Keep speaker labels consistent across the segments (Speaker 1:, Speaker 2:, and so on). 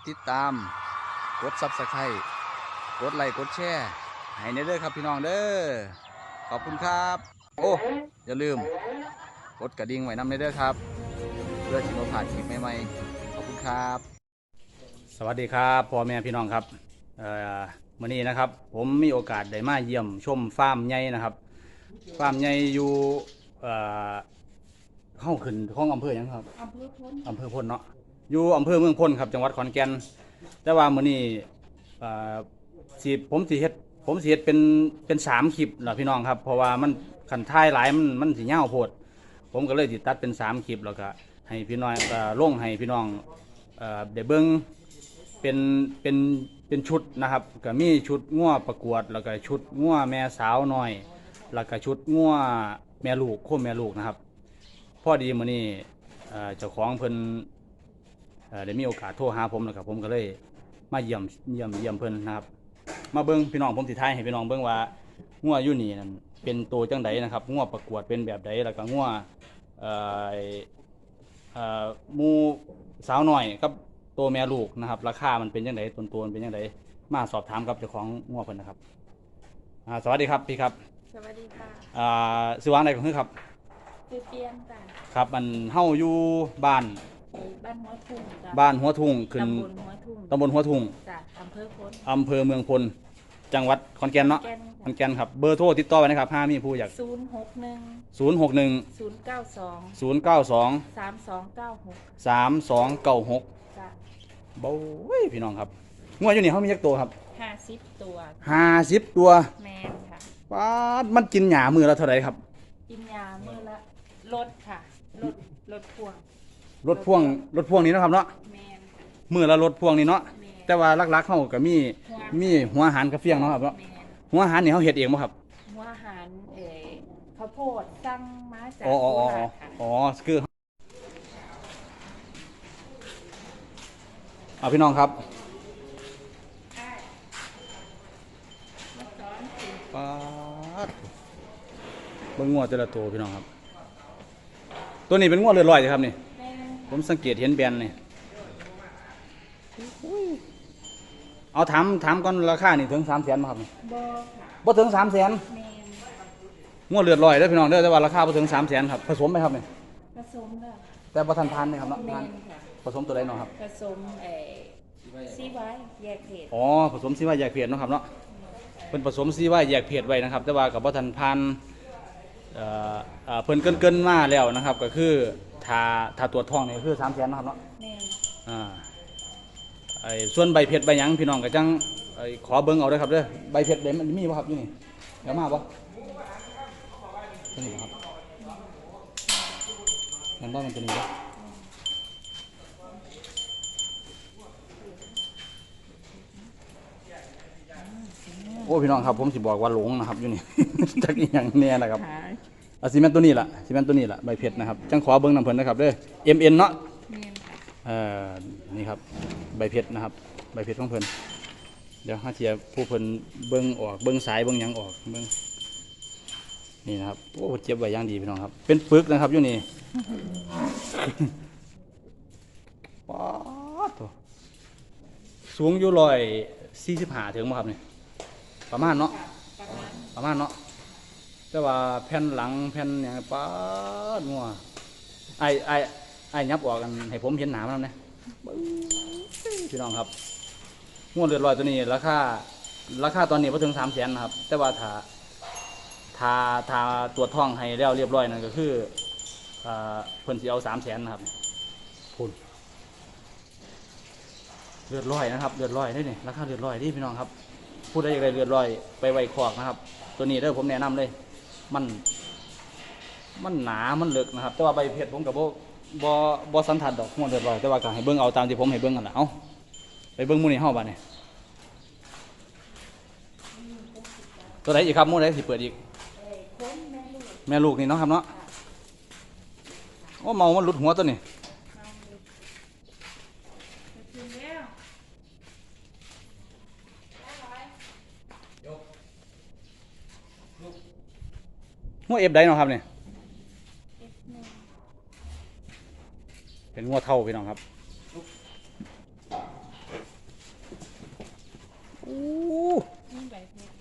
Speaker 1: กดติดตาม กดซับสไครต์กดไลค์กดแชร์ให้ในเด้อครับพี่น้องเด้อขอบคุณครับ โอ้อย่าลืม กดกระดิ่งไว้นำในเด้อครับ เพื่อที่เราผ่านคลิปใหม่ๆขอบคุณครับ สวัสดีครับพ่อแม่พี่น้องครับเอ่อมื่อนี้นะครับ ผมมีโอกาสได้มาเยี่ยมชมฟาร์มใหญ่นะครับฟาร์มใหญ่อยู่เอ่อเข้าขึ้นของอำเภอหยังครับ
Speaker 2: อำเภอพ้น
Speaker 1: อำเภอพลเนาะ อยู่อำเภอเมืองพลครับจังหวัดขอนแก่นแต่ว่ามื้อนี้เอ่อสิผมสิเฮ็ดผมสิเฮ็ดเป็นเป็นสามคลิปล่ะพี่น้องครับ เพราะว่ามันคันท้ายหลายมันมันสิยาวโพด ผมก็เลยสิตัดเป็นสามคลิปแล้วก็ให้พี่น้องเอ่อลงให้พี่น้องเอ่อได้เบิ่งเป็นเป็นเป็นชุดนะครับก็มีชุดงัวประกวด แล้วก็ชุดงัวแม่สาวหน้อย แล้วก็ชุดงัวแม่ลูกโคมแม่ลูกนะครับ พอดีมื้อนี้เอ่อเจ้าของเพิ่น ได้มีโอกาสโทรหาผมนะครับผมก็เลยมาเยี่ยมเยี่ยมเยี่ยมเพิ่นนะครับ มาเบิ่งพี่น้องผมสิทายให้พี่น้องเบิ่งว่างัวอยู่นี่นั่นเป็นตัวจังไดนะครับงัวประกวดเป็นแบบใดแล้วก็งัวเอ่อเอ่อหมูสาวน้อยกับตัวแม่ลูกนะครับ ราคามันเป็นจังไดต้นตัวมันเป็นจังไดมาสอบถามกับเจ้าของงัวเพิ่นนะครับอ่าสวัสดีครับพี่ครับ
Speaker 2: สวัสดีค่ะ
Speaker 1: อ่าชื่อว่าอะไรของคือครับ
Speaker 2: คือเปียนจ้ะ
Speaker 1: ครับมันเฮาอยู่บ้าน
Speaker 2: ไอ้ บ้านหัวทุ่งจ้ะ
Speaker 1: บ้านหัวทุ่งขึ้น
Speaker 2: ตำบลหัวทุ่ง
Speaker 1: ตำบลหัวทุ่ง
Speaker 2: จ้ะอำเภอพ้น
Speaker 1: อำเภอเมืองพลจังหวัดขอนแก่นเนาะ
Speaker 2: แก่น
Speaker 1: ขอนแก่นครับเบอร์โทรติดต่อไว้นะครับถ้ามีผู้อยาก
Speaker 2: ศูนย์หกหนึ่ง
Speaker 1: 061
Speaker 2: ศูนย์เก้าสอง
Speaker 1: 092
Speaker 2: สามสองเก้าหก
Speaker 1: 3296
Speaker 2: จ้ะ
Speaker 1: เบ้ยพี่น้องครับงวดอยู่นี่เขามีจักตัวครับ
Speaker 2: ห้าสิบตัว
Speaker 1: 50ตัว
Speaker 2: แมนค่ะ
Speaker 1: ป้าดมันกินหญ้ามือละเท่าไหร่ครับ
Speaker 2: กินยาเมื่อละลดค่ะลดลดพ่วง
Speaker 1: รถพ่วงรถพ่วงนี้เนาะครับเนาะ
Speaker 2: แมนค่ะ
Speaker 1: มือละรถพ่วงนี่เนาะ
Speaker 2: แมน
Speaker 1: แต่ว่าหลักๆเขาก็มีมีหัวอาหารกระเฟียงเนาะครับเนาะ
Speaker 2: แมน
Speaker 1: หัวอาหารนี่เขาเฮ็ดเองบ่ครับ
Speaker 2: หัวอาหารเอ่อข้าวโพดสั่งมาจาก
Speaker 1: อ๋ออ๋อ
Speaker 2: โค
Speaker 1: อ๋อ
Speaker 2: ราชค่ะ
Speaker 1: อ๋อคือเอาพี่น้องครับป๊าดเบิ่งงวดแต่ละตัวพี่น้องครับ ตัวนี้เป็นงวดเลือดลอยใช่ครับนี่
Speaker 2: แม่น
Speaker 1: ผมสังเกตเห็นแบรนด์นี่เอาถามถามก่อนราคานี่ถึงสามแสนไหมครับนี่
Speaker 2: บอค่ะ
Speaker 1: บ่ถึงสามแสน
Speaker 2: แมน
Speaker 1: งวดเลือดลอยเด้อพี่น้องเด้อแต่ว่าราคาบ่ถึงสามแสนครับผสมไหมครับนี่
Speaker 2: ผสมเลย
Speaker 1: แต่บ่ทันพันนี่ครับเนาะ
Speaker 2: แม
Speaker 1: พัน
Speaker 2: นค่ะ
Speaker 1: ผสมตัวใดเนาะครับ
Speaker 2: ผสมเอ่อซีไว้แยกเพศ
Speaker 1: อ๋อผสมซีว่าแยกเพศเนาะครับเนาะเป็นผสมซีว่าแยกเพศไว้นะครับ แต่ว่ากับบ่ทันพันเอ่อเอ่อเพิ่นเกินๆมาแล้วนะครับ ก็คือ ถ้าถ้าตรวจท้องนี่ก็คือ3แสนนาะครับเนาะ
Speaker 2: แมน
Speaker 1: อ่าไอ้ส่วนใบเพชรใบหยังพี่น้องก็จังไอ้ขอเบิ่งเอาเด้อครับเด้อใบเพชรเด้มันมีบ่ครับอยู่นี่เดี๋ยวมาบ่ตัวนี้บ่ครับมันบ่มันตัวนี้บ่โอ้พี่น้องครับผมสิบอกว่าหลงนะครับอยู่นี่ จักอีหยังแน่นะครับ
Speaker 2: หา ย
Speaker 1: อาซีเมนต์ตัวนี้ล่ะซีเมนต์ตัวนี้ล่ะใบเพชรนะครับจังขอเบิ่งน้ำเพิ่นนะครับเด้อ MN เนาะ
Speaker 2: แมนค่ะ
Speaker 1: เอ่อนี่ครับใบเพชรนะครับ ใบเพชรของเพิ่นเดี๋ยวห้าเทียผู้เพิ่นเบิ้งออกเบิ้งสายเบิ้งหยังออกเบิ้งนี่นะครับโอ้เจ็บไว้อย่างดีพี่น้องครับ เป็นปึกนะครับอยู่นี่ป๊าดโถ่สูงอยู่ร้อยสี่สิบห้าถึงบ่ครับนี่ประมาณเนาะ
Speaker 2: ประมาณ
Speaker 1: ประมาณเนาะ แต่ว่าแผ่นหลังแผ่นอย่างป้าดงัวไอ้ไอ้ไอ้ยับออกกันให้ผมเห็นหนามันนะบึ้งพี่น้องครับงวดเลือดลอยตัวนี้ราคาราคาตอนนี้พอถึงสามแสนนะครับ แต่ว่าถ้าถ้าถ้าตรวจท้องให้แล้วเรียบร้อยนั่นก็คืออ่าเพิ่นสิเอาสามแสนนะครับพุ่นเลือดลอยนะครับเลือดลอยได้นี่ราคาเลือดลอยนี่พี่น้องครับพูดได้อย่างไรเลือดลอยไปไวคอกนะครับ ตัวนี้เด้อผมแนะนำเลย มัน มันหนา มันเลึกนะครับ แต่ว่าใบเพชรผมกับโบโบสันทัดดอกหัวเลือดลอยแต่ว่าก็ให้เบิ้งเอาตามที่ผมให้เบิ้งกันแหละเอาไปเบิ้งมูนี่เฮาบ้านนี่ตัวไหนอีกครับมูไหนสิเปิดอีก
Speaker 2: แม่ลูก
Speaker 1: แม่ลูกนี่เนาะครับเนาะโอ้เมามันหลุดหัวตัวนี้
Speaker 2: มาลูกจะกินแล้ว
Speaker 1: หัวเอฟได้เนาะครับเนี่ย
Speaker 2: เอฟหนึ่ง
Speaker 1: เป็นหัวเท่าพี่น้องครับอู้
Speaker 2: นี่ใบเพชร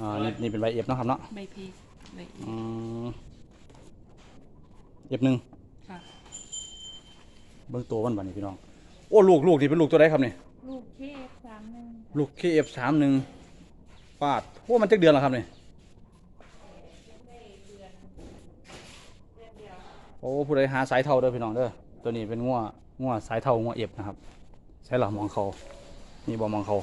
Speaker 1: อ่านี่นี่เป็นใบเอฟเนาะครับเนาะ
Speaker 2: ใบเพชรใบเอ
Speaker 1: อืมเอฟหนึ่ง
Speaker 2: ค่ะ
Speaker 1: เบิ่งตัวมันบัดนี้พี่น้องโอ้ลูกลูกนี่เป็นลูกตัวใดครับนี่
Speaker 2: ลูกเคฟสามหนึ่ง
Speaker 1: ลูก KF สามหนึ่งปาดโอ้มันจักเดือนแล้วครับนี่โอ้ผู้ใดหาสายเท่าเด้อพี่น้องเด้อตัวนี้เป็นงัวงัวสายเท่างัวเอฟนะครับใช่หรอมองเขานี่บ่มองเขา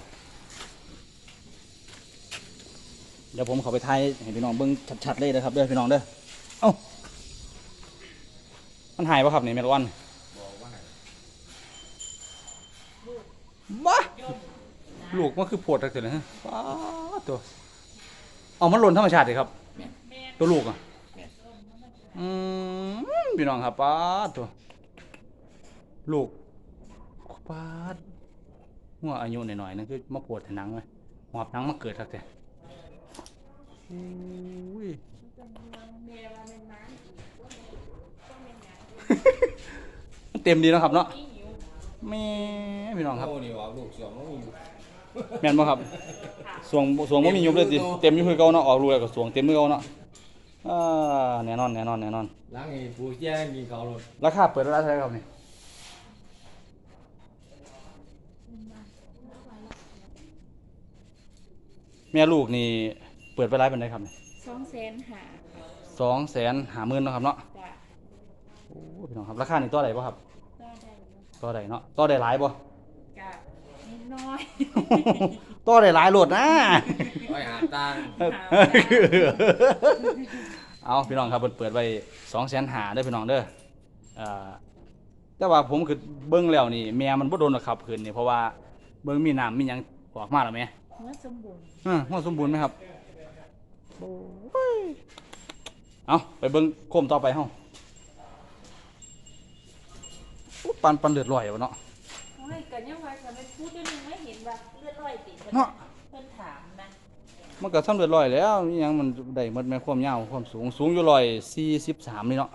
Speaker 1: เดี๋ยวผมเข้าไปถ่ายให้พี่น้องเบิ่งชัดๆเลยนะครับเด้อพี่น้องเด้อเอ้ามันหายปะครับนี่เมลวันบ้าลูกมันคือโพดทักเสียนะฮะป้าดตัวเอามันหล่นธรรมชาติเลยครับ ตัวลูกอะ อืมพี่น้องครับป้าดตัวลูกป้าดหัวอายุหน่อยๆนั่นคือมาปวดแต่หนังไหมหอบหนังมาเกิดทักแต่อุ้ย
Speaker 2: เมียว่าเป็นม้าอีกต้องเป็นหยัง
Speaker 1: มันเต็มดีเนาะครับเนาะ
Speaker 2: นี่หิว
Speaker 1: แม่พี่น้องครับ
Speaker 3: โอ้นี่ว่าลูกเสือมันมีอยู่
Speaker 1: แม่นบ่ครับสวงสวงบ่มียุบเลยสิเต็มอยู่คือเก่าเนาะออกรูแล้วก็สวงเต็มมือเก่าเนาะ อ่าแน่นอนแน่นอนแน่นอน
Speaker 3: ล้างไอ้ปูแจ้กินเขาเลย
Speaker 1: ราคาเปิดราคาเท่าไหร่ครับนี่แม่ลูกนี่เปิดไปไลฟ์เป็นไดครับนี่
Speaker 2: สองแสนหา
Speaker 1: สองแสนหาหมื่นเนาะครับเนาะ
Speaker 2: จ้ะ
Speaker 1: โอ้พี่น้องครับราคานี่ต่อใดบ่ครับ
Speaker 2: ก็ได้อยู่ค่ะ
Speaker 1: ต่อใดเนาะต่อใดหลายบ่
Speaker 2: กะนิดน้อย
Speaker 1: ต่อใดหลายโหลดนะ
Speaker 3: ไว้หาตังค์
Speaker 1: เอาพี่น้องครับเปิดเปิดไว้สองแสนหาเด้อพี่น้องเด้ออ่าแต่ว่าผมคือเบิ้งแล้วนี่แม่มันบ่โดนหรอกครับคืนนี่เพราะว่าเบิ้งมีน้ำมีหยังออกมาแล้วแม่
Speaker 2: เมื่อสมบูรณ์
Speaker 1: อือหัวสมบูรณ์ไหมครับเอาไปเบิ้งโคมต่อไปเฮาอุ๊ยปันปันเดือดร้อยวะเนาะ
Speaker 2: โอ้ยก็ยังว่าจะไม่พูดด้วยนึงไม่เห็นว่าเลือดร้อยติด
Speaker 1: เนาะ
Speaker 2: เพิ่นถามนะ
Speaker 1: มันก็ทำเดือดร้อยแล้วยังมันได้หมดแม่ความยาวความสูงสูงอยู่ร้อยสี่สิบสามนี่เนาะ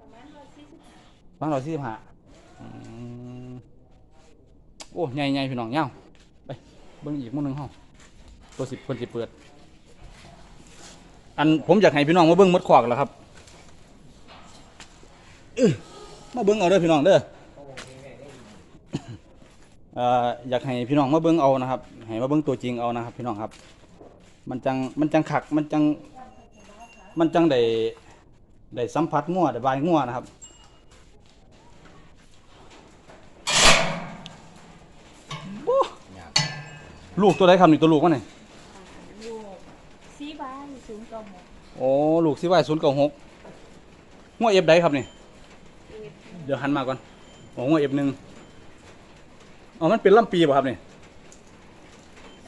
Speaker 2: ประมาณร้อยสี่สิบห้า
Speaker 1: นเราสี่สิบห้าโอ้ใหญ่ใหญ่พี่น้องยาวไปเบิ่งอีกมื้อหนึงเฮาตัวสิบคนสิเปิด อันผมอยากให้พี่น้องมาเบิ่งมดขวากแล้วครับอื้อมาเบิ่งเอาเด้อพี่น้องเด้อ เอ่ออยากให้พี่น้องมาเบิ่งเอานะครับให้มาเบิ่งตัวจริงเอานะครับ พี่น้องครับ มันจังมันจังขักมันจังมันจังได้ได้สัมผัสงัวได้บายงัวนะครับโอ้
Speaker 3: เนี่ย
Speaker 1: ลูกตัวใดครับนี่ตัวลูกวะนี่
Speaker 2: ลูกสีบ้านสูงกว่าหมด
Speaker 1: โอ้ลูกสิว่าศูนย์เก้าหกหัวเอฟใดครับนี่
Speaker 2: เอ็ด
Speaker 1: เดี๋ยวหันมาก่อนโอ้หัวเอฟหนึ่งอ๋อมันเป็นลำปีป่ะครับนี่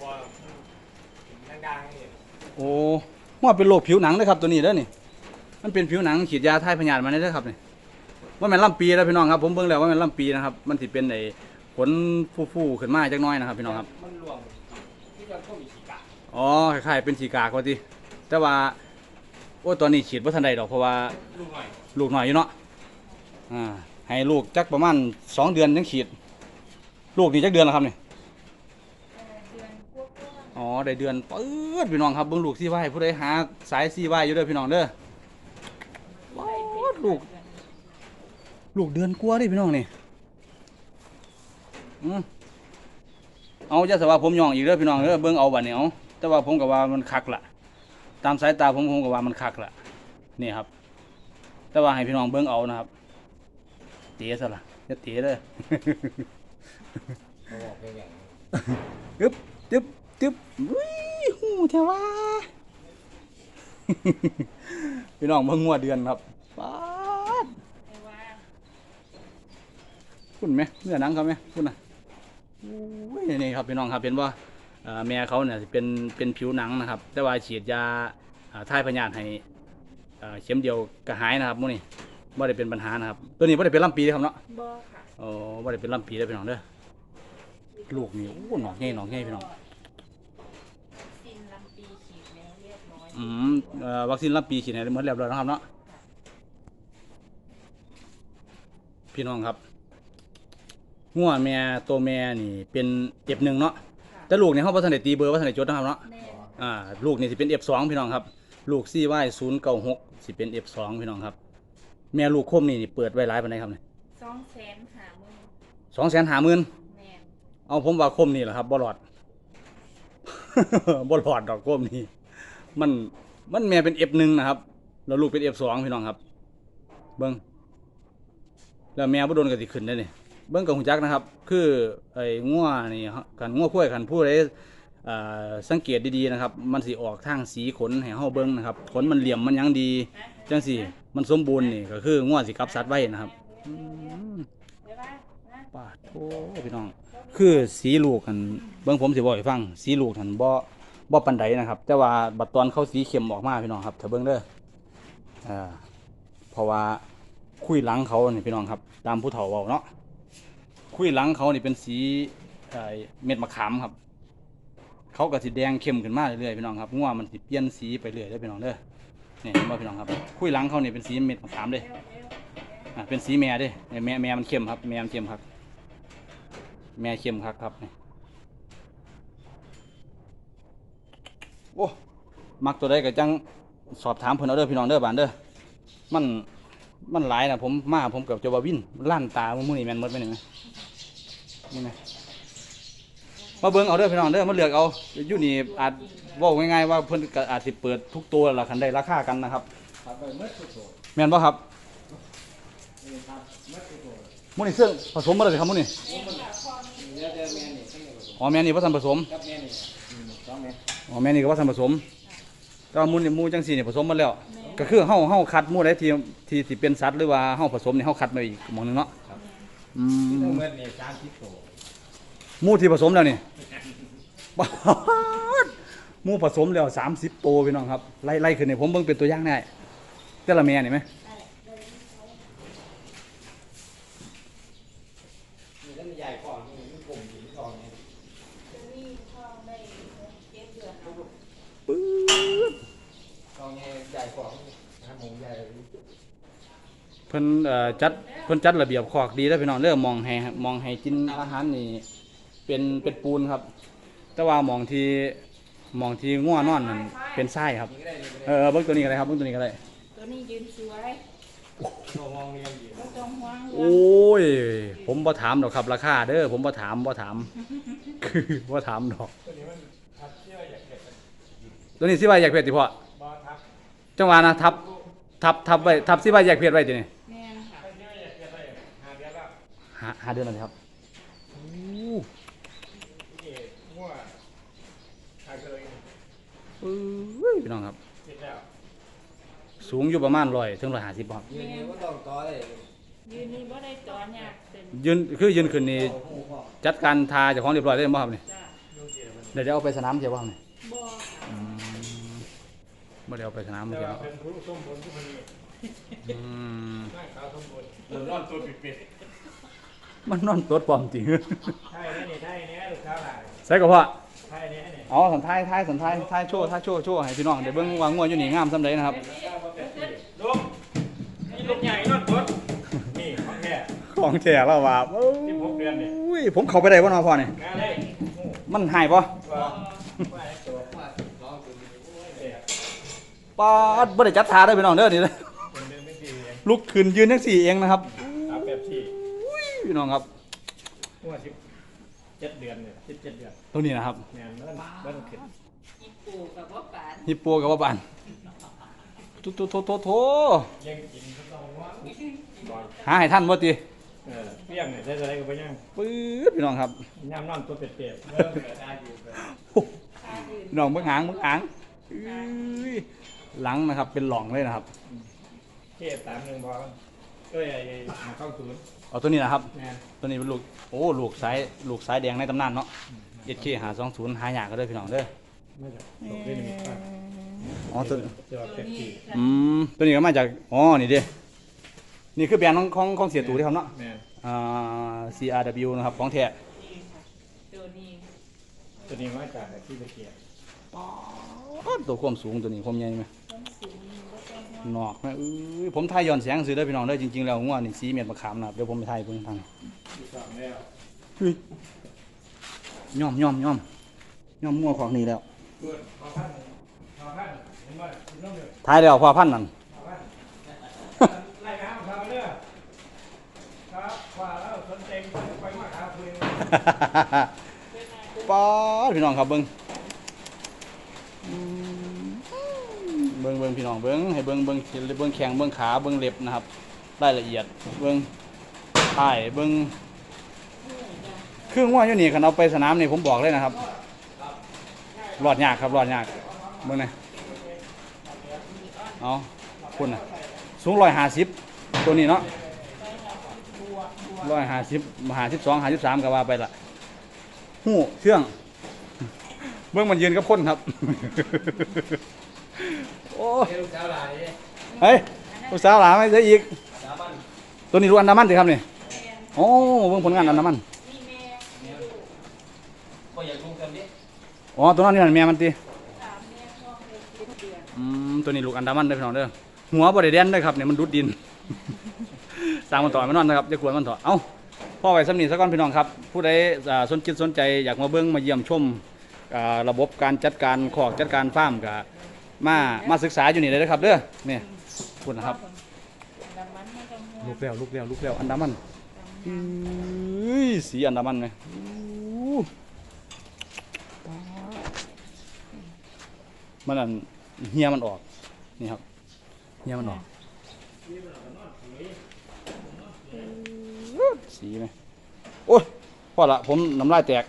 Speaker 3: ว่าดังๆนี่
Speaker 1: โอ้หัวเป็นโรคผิวหนังนะครับตัวนี้เด้อนี่ มันเป็นผิวหนังฉีดยาทายพยาธิมาได้เด้อครับนี่ว่ามันลำปีแล้วพี่น้องครับผมเบิ่งแล้วว่ามันลำปีนะครับ มันสิเป็นไอ้ขนฟูๆขึ้นมาจักหน้อยนะครับพี่น้องครับ
Speaker 3: มันรวมที่มันก็มีสีกะ
Speaker 1: อ๋อคล้ายๆเป็นสีกากว่าติแต่ว่าโอ้ตอนนี้ฉีดบ่ทันได้ดอกเพราะว่า
Speaker 3: ลูกหน่อย
Speaker 1: ลูกหน่อยอยู่เนาะอ่าให้ลูกจักประมาณสองเดือนยังฉีด ลูกนี่จักเดือนแล้วครับนี่
Speaker 2: เอ่อเดือนกว่าๆ
Speaker 1: อ๋อได้เดือนปื๊ดพี่น้องครับเบิ่งลูกซี่ไว้ผู้ใดหาสายซี่ไว้อยู่เด้อพี่น้องเด้อว้าวลูก ลูกเดือนกว่าเดิพี่น้องนี่อืมเอาจะสว่าผมย่องอีกเด้อพี่น้องเด้อเบิ่งเอาบัดนี้เอาแต่ว่าผมก็ว่ามันคักละตามสายตาผมผมก็ว่ามันคักละนี่ครับ แต่ว่าให้พี่น้องเบิ่งเอานะครับ เตะซะล่ะจะเตะเด้อ
Speaker 3: เขาบอกเป็นอย่างนี้
Speaker 1: จึ๊บจึ๊บ จึ๊บวิหูเทว่าพี่น้องเบิ่งงัวเดือนครับป๊าด
Speaker 2: แต่ว่า
Speaker 1: คุณไหมเนื้อหนังเขาไหมคุณน่ะโอ้ยนี่ครับพี่น้องครับเห็นว่าแม่เขาเนี่ยสิเป็นเป็นผิวหนังนะครับ แต่ว่าฉีดยาอ่าทายพยาธิให้อ่าเข็มเดียวก็หายนะครับมื้อนี้บ่ได้เป็นปัญหานะครับ ตัวนี้บ่ได้เป็นลำปีนะครับเนาะ
Speaker 2: บ่ค่ะ
Speaker 1: อ๋อบ่ได้เป็นลำปีเด้อพี่น้องเด้อลูกนี่โอ้หนอกใหญ่หนอกใหญ่พี่น้อง
Speaker 2: สิ้นลำปีฉีดแล้วเรียบร้ อย
Speaker 1: อืมเอ่อวัคซีนรับปีฉีดให้หมดเรียบร้อยแล้วครับเนาะพี่น้องครับงัวแม่ตัวแม่นี่ เป็นเอฟหนึ่งเนาะ
Speaker 2: ค่ะ
Speaker 1: แต่ลูกนี่เฮาบ่ทันได้ตีเบอร์บ่ทันได้จดนะครับเนาะ
Speaker 2: แม่
Speaker 1: อ่าลูกนี่สิเป็น F2 พี่น้องครับ ลูก CY096 สิเป็น F2 พี่น้องครับ แม่ลูกคมนี่นี่เปิดไว้หลายปานใดครับนี่
Speaker 2: สองแสนหาหมื่น
Speaker 1: 250,000
Speaker 2: แม่
Speaker 1: เอาผมว่าคมนี่แหละครับบ่หลอดบ่หลอดดอกคมนี่ มันมันแม่เป็น F1 นะครับแล้วลูกเป็น F2 พี่น้องครับ เบิ่งแล้วแม่บ่โดนก็สิขึ้นได้นี่เบิ่งกับหูจักนะครับ คือไอ้งัวนี่กันงัวคุ้ยกันผู้ใดสังเกตดีๆนะครับ มันสิออกทางสีขนให้เฮาเบิ่งนะครับ ขนมันเหลี่ยมมันยังดีจังสีมันสมบูรณ์นี่ก็คืองัวสิกลับสัตว์ไว้นะครับอืม
Speaker 2: เดี๋ยวว่า
Speaker 1: โอ้พี่น้อง คือสีลูกกันเบิ่งผมสิบอกให้ฟัง สีลูกหันบ่ บ่ปานใดนะครับ แต่ว่าบัดตอนเขาสีเข้มออกมาพี่น้องครับเถ้าเบิ่งเด้ออ่าเพราะว่าคุยหลังเขาเนี่พี่น้องครับ ตามผู้เฒ่าเว้าเนาะคุยหลังเขานี่เป็นสีเม็ดมะขามครับ เขาก็สิแดงเข้มขึ้นมาเรื่อยๆพี่น้องครับงัวมันสิเปลี่ยนสีไปเรื่อยเด้พี่น้องเด้อนี่เห็นบ่พี่น้องครับ คุยหลังเขานี่เป็นสีเม็ดมะขามเด้
Speaker 2: เป็
Speaker 1: นสีแม่เด้เนี่ยแม่แม่มันเข้มครับ แม่มันเข้มครับ แม่เข้มครับครับนี่ โอ้มักตัวใดก็จังสอบถามเพิ่นเอาเด้อพี่น้องเด้อบานเด้อมันมันหลายนะผมมาผมเกือบจะว่าวินล้านตามื้อนี้แม่นหมดไปหนึ่งนะนี่นะมาเบิ่งเอาเด้อพี่น้องเด้อมาเลือกเอาอยู่นี่อาจเว้าง่ายๆว่าเพิ่นก็อาจสิเปิดทุกตัวละคันได้ราคากันนะครับแม่นบ่ครับ
Speaker 3: นี่ครับเมื่อสุดโต่ง
Speaker 1: มื้อนี้เสื้อผสมบ่ได้ครับมื้อนี้
Speaker 3: อ๋อแม่นี่
Speaker 1: อ๋อแม่นี่บ่ทันผสม
Speaker 3: กับแม่นี่ อ๋อแม่
Speaker 1: นี่ก็ว่าทันผสมแต่ว่าหมูนี่หมูจังสี่นี่ยผสมมาแล้ว ก็คือเฮาเฮาคัดหมูได้ที่ที่ที่เป็นสัตว์หรือว่าเฮาผสมนี่เฮาคัดมาอีกหมองหนึงเนาะอื
Speaker 3: ทั้ง
Speaker 1: ม
Speaker 3: หมดนี่สามสิบโต
Speaker 1: หมูที่ผสมแล้วนี่ ป๊าดหมูผสมแล้ว30โตวพี่น้องครับไล่ไล่ขึ้นให้ผมเบิ่งเป็นตัวอย่างได้แต่ละแม่นี่ไหม
Speaker 3: นี่ท่านใหญ่ก่อนนี่มันกลมอยู่ที่ซองนี่
Speaker 2: จะมีพ่อได้เจ็ดเดือนแล้ว
Speaker 1: ปื๊ด
Speaker 3: ซองนี่ใหญ่กว่านะหมูใหญ่
Speaker 1: เพิ่นเอ่อจัดเพิ่นจัดระเบียบคอกดีแล้วพี่น้องเด้อมองให้มองให้กินอาหารนี่เป็นเป็นปูนครับ แต่ว่ามองที่มองที่ง่วนอนนั่นเป็นไส้ครับ
Speaker 3: นี่ก็ได้นี่ก็
Speaker 1: เอ
Speaker 3: ได้
Speaker 1: อเบิ้งตัวนี้ก็ได้ครับเบิ้งตัวนี้ก็ได้
Speaker 2: ตัวนี้ยืนสวย
Speaker 3: ตัวมองเรียนอยู่
Speaker 2: ก็ต้องห่วง
Speaker 1: โอ้ย ผมบ่ถามดอกครับราคาเด้อผมบ่ถามบ่ถาม คือบ่ถามดอก
Speaker 3: ตัวนี้มันทับเชื่ออยากเก็บ
Speaker 1: ตัวนี้สิว่าแยกเพศติพ่อบ
Speaker 3: อทับ
Speaker 1: จังหวะนะทับทับทับไว้ทับสิว่าแยกเพศไว้ตินี่
Speaker 3: หา
Speaker 1: หาเดือนแล้วนี่ครับ
Speaker 3: นี่มั่วใครเคย
Speaker 1: เอ้ยพี่น้องครับ
Speaker 3: คิดแล้ว
Speaker 1: สูงอยู่ประมาณ100ถึง150ครับ
Speaker 3: ยืนนี่ก็ต้องต่อเลย
Speaker 2: ยืนนี่บ่ได้จอยากเป็น
Speaker 1: ยืนคือยืนขึ้นนี่จัดการทาเจ้าของเรียบร้อยได้บ่ครับนี่
Speaker 2: จ้า
Speaker 1: เดี๋ยวจะเอาไปสนามเสียบ่ครับนี่
Speaker 2: บ่ค่ะ
Speaker 1: บ่ได้เอาไปสนาม
Speaker 3: แต่
Speaker 1: เสีย
Speaker 3: ว่า
Speaker 1: เนาะ
Speaker 3: เป็นผู้ส้มบนที่มันนี่
Speaker 1: อืม
Speaker 3: นั่งขาวส้มบนเดินรอดตัวปิด
Speaker 1: มันนอนตัวปลอมจริง
Speaker 3: ๆใช่เนี่ยนี่ใช่เนี่ยลูกค้าหลาย
Speaker 1: ใส่ก็พ่อ
Speaker 3: ใช่เนี่ยเนี่ย
Speaker 1: อ๋อสันท้ายท้ายสันท้ายท้ายโชว์ท้ายโชว์โชว์ให้พี่น้องเดี๋ยวเบิ่งว่างัวอยู่นี่งามส่ำใดนะครับ
Speaker 3: ลุงนี่ลูกใหญ่นอดรถนี่ของแท้
Speaker 1: ของแท้แล้วว่าโอ้
Speaker 3: สิบหกเดือนเนี่ย
Speaker 1: ยผมเข้าไปได้บ่เนาะพ่อนี่
Speaker 3: งานเลย
Speaker 1: มันหายบ่
Speaker 3: ว่าว่าตัวว่าร้องตัวนี้โอ้ยเด็ก
Speaker 1: ปาดบ่ได้จัดทาเด้อพี่น้องเด้อนี่เด้อ
Speaker 3: เป็นเดือนไม่กี่เอง
Speaker 1: ลุกขึ้นยืนจังสี่เองนะครับ
Speaker 3: ตามแบบที่
Speaker 1: พี่ น้องครับ
Speaker 3: หัวสิบเจ็ดเดือนเนี่ยสิบเจ็ดเดือน
Speaker 1: ตรงนี้นะครับ
Speaker 3: งานเริ่มเริ่มขึ้น
Speaker 2: อีปูกับบ่ปาน
Speaker 1: ฮิปโปกับว่าบานโตโตโตโตโต
Speaker 3: ยังกินก็ต้องว่าก่อน
Speaker 1: หาให้ท่านบ่ติ
Speaker 3: เออเปี้ยงเนี่ยใช้อะไรก็ไปย่าง
Speaker 1: ปื๊ดพี่น้องครับ
Speaker 3: ย่ำนอนตัวเป็ดๆเริ่มเกิดได้อยู่เลย
Speaker 2: ขายืน
Speaker 1: พี่น้องเบิ่งหางเบิ่งหางอื้ยหลังนะครับเป็นหล่องเลยนะครับ
Speaker 3: เทพสามหนึ่งบอ ลก็ไอ้มาเข้าศูนย์
Speaker 1: เอาตัวนี้นะครับ
Speaker 3: งาน
Speaker 1: ตัวนี้เป็นลูก โอ้ลูกสายลูกสายแดงในตำนานเนาะเอชเคหาสองศูนย์หายากก็ได้อพี่น้องเด้อ
Speaker 3: ไม่ใช่ตกได้หนึ่งครั้ง
Speaker 1: อ๋อตัว
Speaker 3: เจอ
Speaker 2: ตัว
Speaker 3: เป็ด
Speaker 2: นี้
Speaker 3: ที่
Speaker 1: อืมตัวนี้ก็มาจาก อ๋อ นี่เด้นี่คือแบรนด์ของของของเสียตู่ที่ทำเนาะ
Speaker 3: แม่
Speaker 1: อ่า CRW นะครับ ของแท้
Speaker 2: นี่ค่ะตัวนี้
Speaker 3: ตัวนี้มาจากที่ตะเกียบ
Speaker 1: ตัวความสูงตัวนี้ความใหญ่ไหม
Speaker 2: ต้นสูงบ่ต้อง ห่วง
Speaker 1: นอกไหมเอ้ยผมถ่ายย้อนแสงซื้อได้อพี่น้องเด้อจริงๆ แล้วงัวนี่สีเม็ดมะขามนะครับเดี๋ยวผมไปถ่ายเพิ่งทาง
Speaker 3: ที่สองแล้ว
Speaker 1: ย่อมย่อมย่อมย่อมมั่วของนี่แล้ว
Speaker 3: เปิดมาพันมาพันเห็นไหมน้องเดือด
Speaker 1: ท้ายแล้วพอพันนั่น
Speaker 3: มาพันไล่น้ำครับเด้อครับว่าแล้วสนใจไปมาหาคุย
Speaker 1: ป๊าดพี่น้องครับเบิ้งอืมเบิ้งเบิ้งพี่น้องเบิ้งให้เบิ้งเบิ้งเบิ้งแข้งเบิ้งขาเบิ้งเล็บนะครับรายละเอียดเบิ้งถ่ายเบิ้งเครื่องว่าอยู่นี่คันเอาไปสนามนี่ผมบอกเลยนะครับรอดยากครับรอดยากเบิ้งหนเอาคุณนะสูงร้อยห้าสิบตัวนี้เนาะร้อยห้าสิบห้าสิบสองห้าสิบสามก็ว่าไปละหู้เชื่องเบื้องมันยืนกับคนครับ โอ้
Speaker 3: เฮ้ยลูกสาวหลานนี่
Speaker 1: เฮ้ยลูกสาวหลานไม่เสียอีก
Speaker 3: สาวบ้าน
Speaker 1: ตัวนี้รู้อันดามันสิครับนี่โอ้เบื้องผลงานอันดามัน
Speaker 2: มีแม่
Speaker 3: ก็อยากลุงกันดิ
Speaker 1: อ๋อตัวนั้นนี่นั่นแม่มันตี
Speaker 2: สามแม่ท้องเลยเจ็ดเดือน
Speaker 1: อืมตัวนี้ลูกอันดามันเด้อพี่น้องเด้อหัวบริเดนเด้อครับเนี่ยมันดูดดิน สร้างมันต่อไม่นอนนะครับอย่ากวนมันต่อเอ้าพ่อไว้สำนีสักก่อนพี่น้องครับ ผู้ใดอ่าสนจิตสนใจอยากมาเบิ้งมาเยี่ยมชมอ่าระบบการจัดการขอกจัดการฟาร์มกับ มามาศึกษาอยู่นี่เลยนะครับเด้อเนี่ยคุณนะครับ
Speaker 2: น้ำมันมันก็มัว
Speaker 1: ลูกแล้วลูกแล้วลูกแล้วอันดามันอุ้ยสีอันดามันไหมอู้ป๊าดมันอันเฮียมันออกนี่ครับเฮียมันออกสีไหมโอ้ยพอละผมน้ำลายแตก